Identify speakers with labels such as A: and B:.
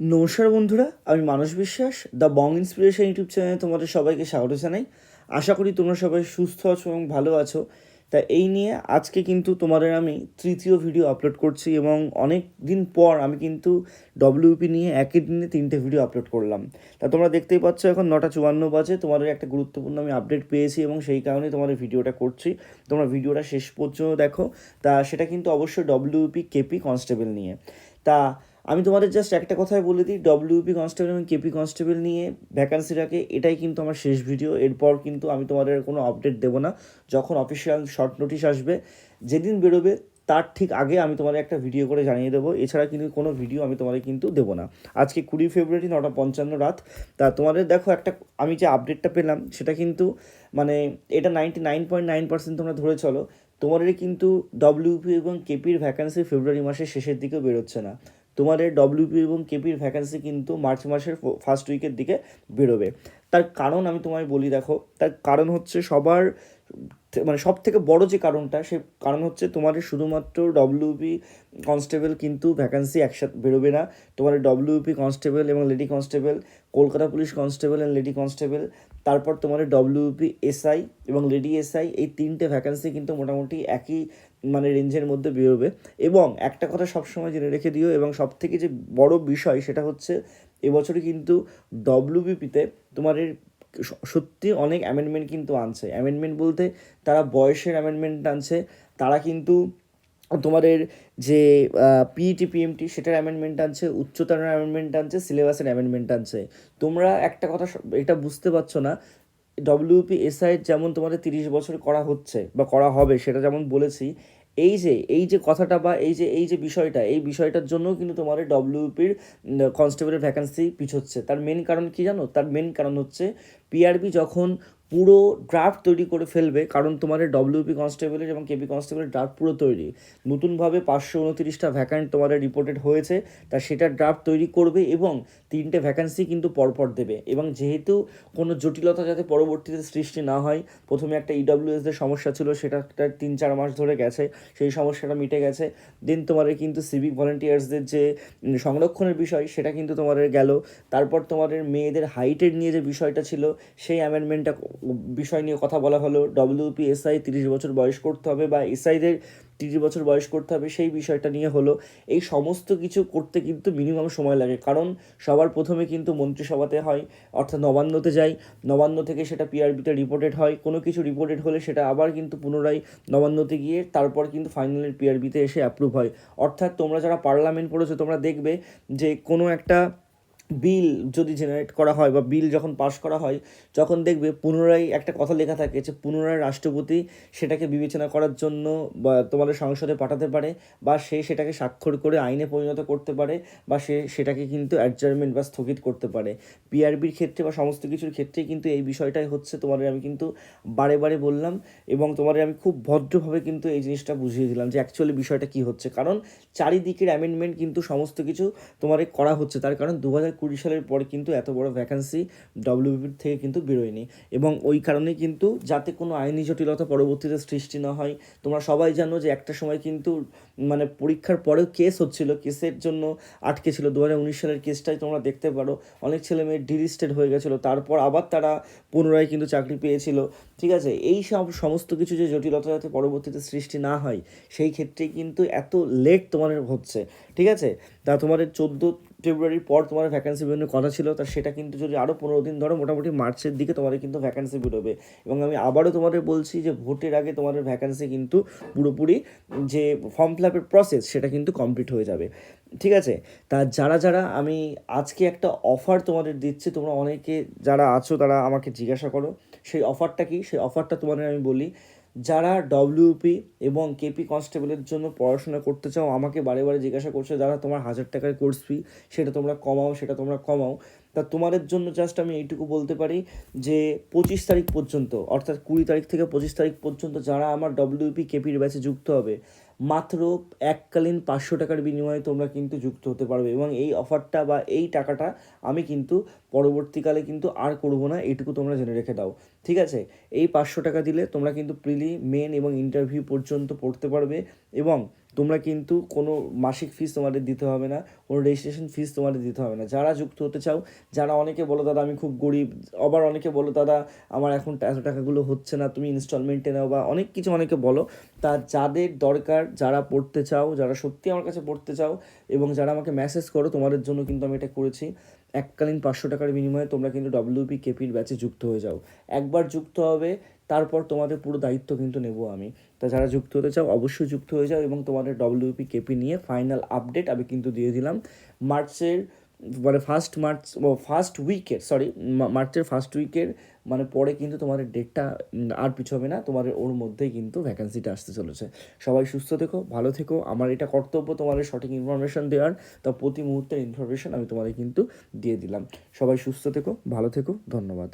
A: নমস্কার বন্ধুরা, আমি মানস বিশ্বাস দ্য বং ইন্সপিরেশন ইউটিউব চ্যানেলে তোমাদের সবাইকে স্বাগত জানাই। আশা করি তোমরা সবাই সুস্থ আছো এবং ভালো আছো। তা এই নিয়ে আজকে কিন্তু তোমাদের আমি তৃতীয় ভিডিও আপলোড করছি এবং অনেক দিন পর আমি কিন্তু ডব্লিউপি নিয়ে একই দিনে তিনটে ভিডিও আপলোড করলাম। তা তোমরা দেখতেই পাচ্ছ এখন নটা চুয়ান্ন বাজে, তোমাদের একটা গুরুত্বপূর্ণ আমি আপডেট পেয়েছি এবং সেই কারণে তোমাদের ভিডিওটা করছি। তোমরা ভিডিওটা শেষ পর্যন্ত দেখো। তা সেটা কিন্তু অবশ্যই ডব্লিউপি কেপি কনস্টেবল নিয়ে। তা আমি তোমাদের জাস্ট একটা কথাই বলে দিই ডব্লিউপি কনস্টেবল এবং কেপি কনস্টেবল নিয়ে ভ্যাকান্সিটাকে এটাই কিন্তু আমার শেষ ভিডিও এরপর কিন্তু আমি তোমাদের কোনো আপডেট দেবো না। যখন অফিসিয়াল শর্ট নোটিশ আসবে, যেদিন বেরোবে, তার ঠিক আগে আমি তোমাদের একটা ভিডিও করে জানিয়ে দেবো। এছাড়া কিন্তু কোনো ভিডিও আমি তোমাদের কিন্তু দেবো না। আজকে কুড়ি ফেব্রুয়ারি নটা পঞ্চান্ন রাত। তা তোমাদের দেখো একটা, আমি যে আপডেটটা পেলাম, সেটা কিন্তু মানে এটা ninety nine point nine percent তোমরা ধরে চলো। তোমাদের কিন্তু ডব্লিউপি এবং কেপির ভ্যাকান্সি ফেব্রুয়ারি মাসের শেষের দিকেও বেরোচ্ছে না। তোমাদের ডব্লিউপি এবং কেপির ভ্যাকান্সি কিন্তু মার্চ মাসের ফার্স্ট উইকের দিকে বেরোবে। তার কারণ আমি তোমায় বলি, দেখো, তার কারণ হচ্ছে সবার মানে সব থেকে বড় যে কারণটা, সে কারণ হচ্ছে তোমাদের শুধুমাত্র ডব্লিউপি কনস্টেবল কিন্তু ভ্যাকান্সি একসাথে বেরোবে না। তোমার ডব্লিউপি কনস্টেবল এবং lady constable Kolkata police constable and lady constable তারপর তোমার ডব্লিউপি এসআই এবং লেডি এসআই এই তিনটে ভ্যাকান্সি কিন্তু মোটামুটি একই মানে রেঞ্জের মধ্যে বেরোবে। এবং একটা কথা সবসময় জেনে রেখে দিও, এবং সব থেকে যে বড় বিষয় সেটা হচ্ছে এবছরে কিন্তু ডব্লিউবিপিতে তোমাদের সত্যি অনেক অ্যামেন্ডমেন্ট কিন্তু আনছে। অ্যামেন্ডমেন্ট বলতে তারা বয়সের অ্যামেন্ডমেন্ট আনছে, তারা কিন্তু তোমাদের যে পিইটি পিএমটি সেটার অ্যামেন্ডমেন্ট আনছে, উচ্চতার অ্যামেন্ডমেন্ট আনছে সিলেবাসের অ্যামেন্ডমেন্ট আনছে। তোমরা একটা কথা এটা বুঝতে পারছ না ডব্লিউপি এসআই যেমন তোমাদের তিরিশ বছর করা হচ্ছে বা করা হবে, সেটা যেমন বলেছি, এই যে এই যে কথাটা বা এই যে এই যে বিষয়টা, এই বিষয়টার জন্য কিন্তু তোমার ডব্লিউপির কনস্টেবলের ভ্যাকান্সি পিছোচ্ছে। তার মেন কারণ কি জানো? তার মেন কারণ হচ্ছে পিআরবি যখন পুরো ড্রাফট তৈরি করে ফেলবে, কারণ তোমাদের ডব্লিউপি কনস্টেবলের এবং কেপি কনস্টেবলের ড্রাফট পুরো তৈরি। নতুনভাবে পাঁচশো উনতিরিশটা ভ্যাকান্ট তোমাদের রিপোর্টেড হয়েছে, তা সেটা ড্রাফট তৈরি করবে এবং তিনটে ভ্যাকান্সি কিন্তু পরপর দেবে। এবং যেহেতু কোনো জটিলতা যাতে পরবর্তীতে সৃষ্টি না হয়, প্রথমে একটা ইডব্লিউএসদের সমস্যা ছিল, সেটা একটা তিন চার মাস ধরে গেছে, সেই সমস্যাটা মিটে গেছে। দেন তোমাদের কিন্তু সিভিক ভলেন্টিয়ার্সদের যে সংরক্ষণের বিষয়, সেটা কিন্তু তোমাদের গেল। তারপর তোমাদের মেয়েদের হাইটের নিয়ে যে বিষয়টা ছিল, সেই অ্যামেন্ডমেন্টটা বিষয় নিয়ে কথা বলা হলো ডব্লিউপি এসআই তিরিশ বছর বয়স করতে হবে বা এসআইদের তিরিশ বছর বয়স করতে হবে, সেই বিষয়টা নিয়ে হলো। এই সমস্ত কিছু করতে কিন্তু মিনিমাম সময় লাগে, কারণ সবার প্রথমে কিন্তু মন্ত্রিসভাতে হয়, অর্থাৎ নবান্নতে যায় নবান্ন থেকে সেটা পিআরবিতে রিপোর্টেড হয়, কোনো কিছু রিপোর্টেড হলে সেটা আবার কিন্তু পুনরায় নবান্নতে গিয়ে তারপর কিন্তু ফাইনালের পিআরবিতে এসে অ্যাপ্রুভ হয়। অর্থাৎ তোমরা যারা পার্লামেন্ট পড়েছো, তোমরা দেখবে যে কোনো একটা বিল যদি জেনারেট করা হয় বা বিল যখন পাস করা হয় যখন দেখবে পুনরায় একটা কথা লেখা থাকে যে পুনরায় রাষ্ট্রপতি সেটাকে বিবেচনা করার জন্য বা তোমাদের সংসদে পাঠাতে পারে বা সে সেটাকে স্বাক্ষর করে আইনে পরিণত করতে পারে বা সে সেটাকে কিন্তু অ্যাডজারমেন্ট বা স্থগিত করতে পারে। পিআরবির ক্ষেত্রে বা সমস্ত কিছুর ক্ষেত্রে কিন্তু এই বিষয়টাই হচ্ছে তোমাদের আমি কিন্তু বারে বারে বললাম এবং তোমাদের আমি খুব ভদ্রভাবে কিন্তু এই জিনিসটা বুঝিয়ে দিলাম যে অ্যাকচুয়ালি বিষয়টা কী হচ্ছে। কারণ চারিদিকের অ্যামেন্ডমেন্ট কিন্তু সমস্ত কিছু তোমার করা হচ্ছে। তার কারণ দু হাজার কুড়ি সালের পরে কিন্তু এত বড় ভ্যাকান্সি ডব্লিউবির থেকে কিন্তু বেরোয়নি। এবং ওই কারণে কিন্তু যাতে কোনো আইনি জটিলতা পরবর্তীতে সৃষ্টি না হয়, তোমরা সবাই জানো যে একটা সময় কিন্তু মানে পরীক্ষার পরেও কেস হচ্ছিল কেসের জন্য আটকে ছিল। দু হাজার উনিশ সালের কেসটাই তোমরা দেখতে পারো। অনেক ছেলে মেয়ে ডিলিস্টেড হয়ে গেছিল। তারপর আবার তারা পুনরায় কিন্তু চাকরি পেয়েছিল। ঠিক আছে? এই সব সমস্ত কিছু যে জটিলতা যাতে পরবর্তীতে সৃষ্টি না হয়, সেই ক্ষেত্রে কিন্তু এত লেট তোমাদের হচ্ছে। ঠিক আছে? তা তোমাদের চোদ্দ ফেব্রুয়ারির পর তোমার ভ্যাকেন্সি বেরোনোর কথা ছিল, তা সেটা কিন্তু যদি আরও পনেরো দিন ধরো মোটামুটি মার্চের দিকে তোমাদের কিন্তু ভ্যাকেন্সি বেরোবে। এবং আমি আবারও তোমাদের বলছি যে ভোটের আগে তোমাদের ভ্যাকেন্সি কিন্তু পুরোপুরি যে ফর্ম ফিল আপের প্রসেস সেটা কিন্তু কমপ্লিট হয়ে যাবে। ঠিক আছে? তা যারা যারা আমি আজকে একটা অফার তোমাদের দিচ্ছি, তোমরা অনেকে যারা আছো তারা আমাকে জিজ্ঞাসা করো, সেই অফারটা কি? সেই অফারটা তোমাদের আমি বলি যারা ডব্লিউপি এবং কেপি কনস্টেবলের জন্য পড়াশোনা করতে চাও, আমাকে বারে বারে জিজ্ঞাসা করছে যারা তোমার হাজার টাকার কোর্স ফি সেটা তোমরা কমাও, সেটা তোমরা কমাও। তা তোমাদের জন্য জাস্ট আমি এইটুকু বলতে পারি যে, পঁচিশ তারিখ পর্যন্ত, অর্থাৎ কুড়ি তারিখ থেকে পঁচিশ তারিখ পর্যন্ত যারা আমার ডব্লিউপি কেপির ব্যাচে যুক্ত হবে মাত্র এককালীন পাঁচশো টাকার বিনিময়ে তোমরা কিন্তু যুক্ত হতে পারবে এবং এই অফারটা বা এই টাকাটা আমি কিন্তু পরবর্তীকালে কিন্তু আর করব না, এটুকু তোমরা জেনে রেখে দাও। ঠিক আছে? এই পাঁচশো টাকা দিলে তোমরা কিন্তু প্রিলি, মেন এবং ইন্টারভিউ পর্যন্ত পড়তে পারবে এবং তোমরা কিন্তু কোনো মাসিক ফিস তোমাদের দিতে হবে না, কোনো রেজিস্ট্রেশন ফিস তোমাদের দিতে হবে না। যারা যুক্ত হতে চাও, যারা অনেকে বলো, দাদা, আমি খুব গরিব। আবার অনেকে বলো, দাদা, আমার এখন এত টাকাগুলো হচ্ছে না, তুমি ইনস্টলমেন্টে নাও। বা অনেক কিছু অনেকে বলো, তা যাদের দরকার, যারা পড়তে চাও, যারা সত্যি আমার কাছে পড়তে চাও এবং যারা আমাকে মেসেজ করো, তোমাদের জন্য কিন্তু আমি এটা করেছি। এককালীন পাঁচশো টাকার বিনিময়ে তোমরা কিন্তু ডব্লিউপি কেপির ব্যাচে যুক্ত হয়ে যাও। একবার যুক্ত হবে, তারপর তোমাদের পুরো দায়িত্ব কিন্তু নেব আমি। তা যারা যুক্ত হতে চাও, অবশ্যই যুক্ত হয়ে যাও এবং তোমাদের ডব্লিউপি কেপি নিয়ে ফাইনাল আপডেট আমি কিন্তু দিয়ে দিলাম। মার্চের মানে ফার্স্ট মার্চ ফার্স্ট উইকের সরি মার্চের ফার্স্ট উইকের মানে পরে কিন্তু তোমাদের ডেটটা আর পিছু হবে না, তোমাদের ওর মধ্যেই কিন্তু ভ্যাকেন্সিটা আসতে চলেছে। সবাই সুস্থ থেকো, ভালো থেকো, আমার এটা কর্তব্য তোমাদের সঠিক ইনফরমেশান দেওয়ার, তা প্রতি মুহূর্তের ইনফরমেশান আমি তোমাদের কিন্তু দিয়ে দিলাম। সবাই সুস্থ থেকো, ভালো থেকো, ধন্যবাদ।